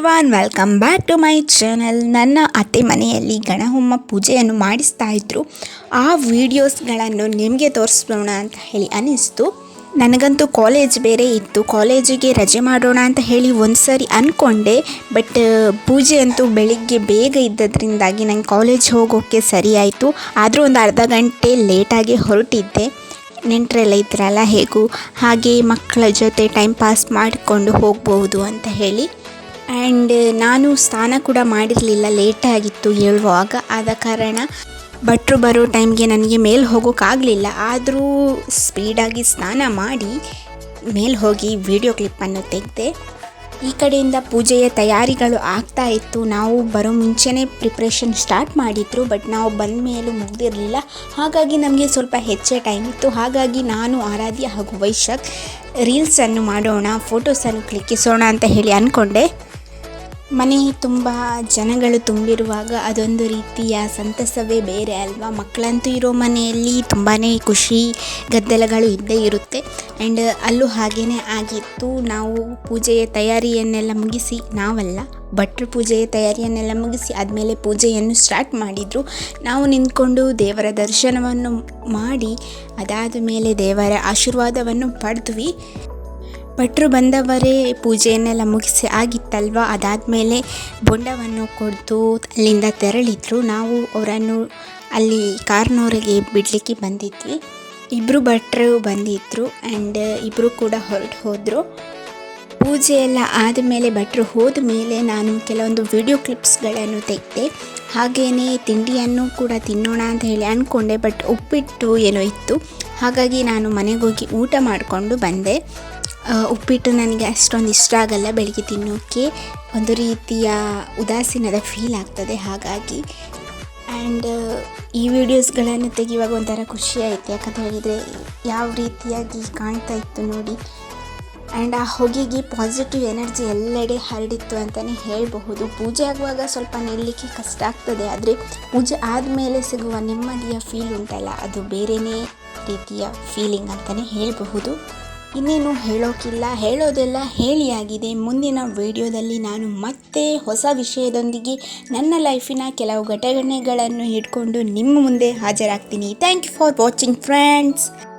Everyone welcome back to my channel ನನ್ನ ಅತ್ತೆ ಮನೆಯಲ್ಲಿ ಗಣಹೊಮ್ಮ ಪೂಜೆಯನ್ನು ಮಾಡಿಸ್ತಾ ಇದ್ರು. ಆ ವಿಡಿಯೋಸ್ಗಳನ್ನು ನಿಮಗೆ ತೋರಿಸ್ಬೋಣ ಅಂತ ಹೇಳಿ ಅನ್ನಿಸ್ತು. ನನಗಂತೂ ಕಾಲೇಜ್ ಬೇರೆ ಇತ್ತು. ಕಾಲೇಜಿಗೆ ರಜೆ ಮಾಡೋಣ ಅಂತ ಹೇಳಿ ಒಂದು ಸಾರಿ ಅಂದ್ಕೊಂಡೆ ಬಟ್ ಪೂಜೆ ಅಂತೂ ಬೆಳಿಗ್ಗೆ ಬೇಗ ಇದ್ದದ್ರಿಂದಾಗಿ ನಂಗೆ ಕಾಲೇಜ್ ಹೋಗೋಕ್ಕೆ ಸರಿ ಆಯಿತು. ಆದರೂ ಒಂದು ಅರ್ಧ ಗಂಟೆ ಲೇಟಾಗಿ ಹೊರಟಿದ್ದೆ. ನೆಂಟರೆಲ್ಲ ಇದ್ರಲ್ಲ ಹೇಗೂ? ಹಾಗೆ ಮಕ್ಕಳ ಜೊತೆ ಟೈಮ್ ಪಾಸ್ ಮಾಡಿಕೊಂಡು ಹೋಗ್ಬೋದು ಅಂತ ಹೇಳಿ. ಆ್ಯಂಡ್ ನಾನು ಸ್ನಾನ ಕೂಡ ಮಾಡಿರಲಿಲ್ಲ ಲೇಟಾಗಿತ್ತು ಹೇಳುವಾಗ. ಆದ ಕಾರಣ ಭಟ್ರು ಬರೋ ಟೈಮ್ಗೆ ನನಗೆ ಮೇಲೆ ಹೋಗೋಕ್ಕಾಗಲಿಲ್ಲ ಆದರೂ ಸ್ಪೀಡಾಗಿ ಸ್ನಾನ ಮಾಡಿ ಮೇಲೆ ಹೋಗಿ ವಿಡಿಯೋ ಕ್ಲಿಪ್ಪನ್ನು ತೆಗೆದೆ, ಈ ಕಡೆಯಿಂದ ಪೂಜೆಯ ತಯಾರಿಗಳು ಆಗ್ತಾ ಇತ್ತು. ನಾವು ಬರೋ ಮುಂಚೆನೇ ಪ್ರಿಪ್ರೇಷನ್ ಸ್ಟಾರ್ಟ್ ಮಾಡಿದ್ರು ಬಟ್ ನಾವು ಬಂದ ಮೇಲೂ ಮುಗ್ದಿರಲಿಲ್ಲ. ಹಾಗಾಗಿ ನಮಗೆ ಸ್ವಲ್ಪ ಹೆಚ್ಚೇ ಟೈಮ್ ಇತ್ತು. ಹಾಗಾಗಿ ನಾನು, ಆರಾಧ್ಯ ಹಾಗೂ ವೈಶಾಖ್ ರೀಲ್ಸನ್ನು ಮಾಡೋಣ ಫೋಟೋಸನ್ನು ಕ್ಲಿಕ್ಕಿಸೋಣ ಅಂತ ಹೇಳಿ ಅಂದ್ಕೊಂಡೆ ಮನೆ ತುಂಬ ಜನಗಳು ತುಂಬಿರುವಾಗ ಅದೊಂದು ರೀತಿಯ ಸಂತಸವೇ ಬೇರೆ ಅಲ್ವಾ? ಮಕ್ಕಳಂತೂ ಇರೋ ಮನೆಯಲ್ಲಿ ತುಂಬಾ ಖುಷಿ, ಗದ್ದಲಗಳು ಇದ್ದೇ ಇರುತ್ತೆ. ಆ್ಯಂಡ್ ಅಲ್ಲೂ ಹಾಗೆಯೇ ಆಗಿತ್ತು. ನಾವು ಪೂಜೆಯ ತಯಾರಿಯನ್ನೆಲ್ಲ ಮುಗಿಸಿ, ನಾವಲ್ಲ, ಭಟ್ರು ಪೂಜೆಯ ತಯಾರಿಯನ್ನೆಲ್ಲ ಮುಗಿಸಿ ಆದಮೇಲೆ ಪೂಜೆಯನ್ನು ಸ್ಟಾರ್ಟ್ ಮಾಡಿದರು. ನಾವು ನಿಂತ್ಕೊಂಡು ದೇವರ ದರ್ಶನವನ್ನು ಮಾಡಿ, ಅದಾದ ಮೇಲೆ ದೇವರ ಆಶೀರ್ವಾದವನ್ನು ಪಡೆದ್ವಿ. ಭಟ್ರು ಬಂದವರೇ ಪೂಜೆಯನ್ನೆಲ್ಲ ಮುಗಿಸಿ ಆಗಿತ್ತಲ್ವ? ಅದಾದಮೇಲೆ ಬೊಂಡವನ್ನು ಕೊಡ್ದು ಅಲ್ಲಿಂದ ತೆರಳಿದ್ರು. ನಾವು ಅವರನ್ನು ಅಲ್ಲಿ ಕಾರ್ನವರಿಗೆ ಬಿಡಲಿಕ್ಕೆ ಬಂದಿದ್ವಿ. ಇಬ್ಬರು ಭಟ್ರು ಬಂದಿದ್ದರು ಆ್ಯಂಡ್ ಇಬ್ಬರು ಕೂಡ ಹೊರಟು ಹೋದರು. ಪೂಜೆ ಎಲ್ಲ ಆದಮೇಲೆ ಭಟ್ರು ಹೋದ ಮೇಲೆ ನಾನು ಕೆಲವೊಂದು ವಿಡಿಯೋ ಕ್ಲಿಪ್ಸ್ಗಳನ್ನು ತೆಗೆದೆ ಹಾಗೆಯೇ ತಿಂಡಿಯನ್ನು ಕೂಡ ತಿನ್ನೋಣ ಅಂತ ಹೇಳಿ ಅಂದ್ಕೊಂಡೆ ಬಟ್ ಉಪ್ಪಿಟ್ಟು ಏನೋ ಇತ್ತು. ಹಾಗಾಗಿ ನಾನು ಮನೆಗೆ ಹೋಗಿ ಊಟ ಮಾಡಿಕೊಂಡು ಬಂದೆ. ಉಪ್ಪಿಟ್ಟು ನನಗೆ ಅಷ್ಟೊಂದು ಇಷ್ಟ ಆಗಲ್ಲ ಬೆಳಗ್ಗೆ ತಿನ್ನೋಕ್ಕೆ ಒಂದು ರೀತಿಯ ಉದಾಸೀನದ ಫೀಲ್ ಆಗ್ತದೆ ಹಾಗಾಗಿ. ಆ್ಯಂಡ್ ಈ ವಿಡಿಯೋಸ್ಗಳನ್ನು ತೆಗೆಯುವಾಗ ಒಂಥರ ಖುಷಿ ಆಯಿತು ಯಾಕಂತ ಹೇಳಿದರೆ, ಯಾವ ರೀತಿಯಾಗಿ ಕಾಣ್ತಾ ಇತ್ತು ನೋಡಿ. ಆ್ಯಂಡ್ ಆ ಹೊಗೆಗೆ ಪಾಸಿಟಿವ್ ಎನರ್ಜಿ ಎಲ್ಲೆಡೆ ಹರಡಿತ್ತು ಅಂತಲೇ ಹೇಳಬಹುದು. ಪೂಜೆ ಆಗುವಾಗ ಸ್ವಲ್ಪ ನಿಲ್ಲಲಿಕ್ಕೆ ಕಷ್ಟ ಆಗ್ತದೆ, ಆದರೆ ಪೂಜೆ ಆದಮೇಲೆ ಸಿಗುವ ನೆಮ್ಮದಿಯ ಫೀಲ್ ಉಂಟಲ್ಲ, ಅದು ಬೇರೆಯೇ ರೀತಿಯ ಫೀಲಿಂಗ್ ಅಂತಲೇ ಹೇಳಬಹುದು. ಇನ್ನೇನು ಹೇಳೋಕ್ಕಿಲ್ಲ ಹೇಳೋದೆಲ್ಲ ಹೇಳಿಯಾಗಿದೆ. ಮುಂದಿನ ವಿಡಿಯೋದಲ್ಲಿ ನಾನು ಮತ್ತೆ ಹೊಸ ವಿಷಯದೊಂದಿಗೆ ನನ್ನ ಲೈಫಿನ ಕೆಲವು ಘಟನೆಗಳನ್ನು ಹಿಡ್ಕೊಂಡು ನಿಮ್ಮ ಮುಂದೆ ಹಾಜರಾಗ್ತೀನಿ. Thank you for watching friends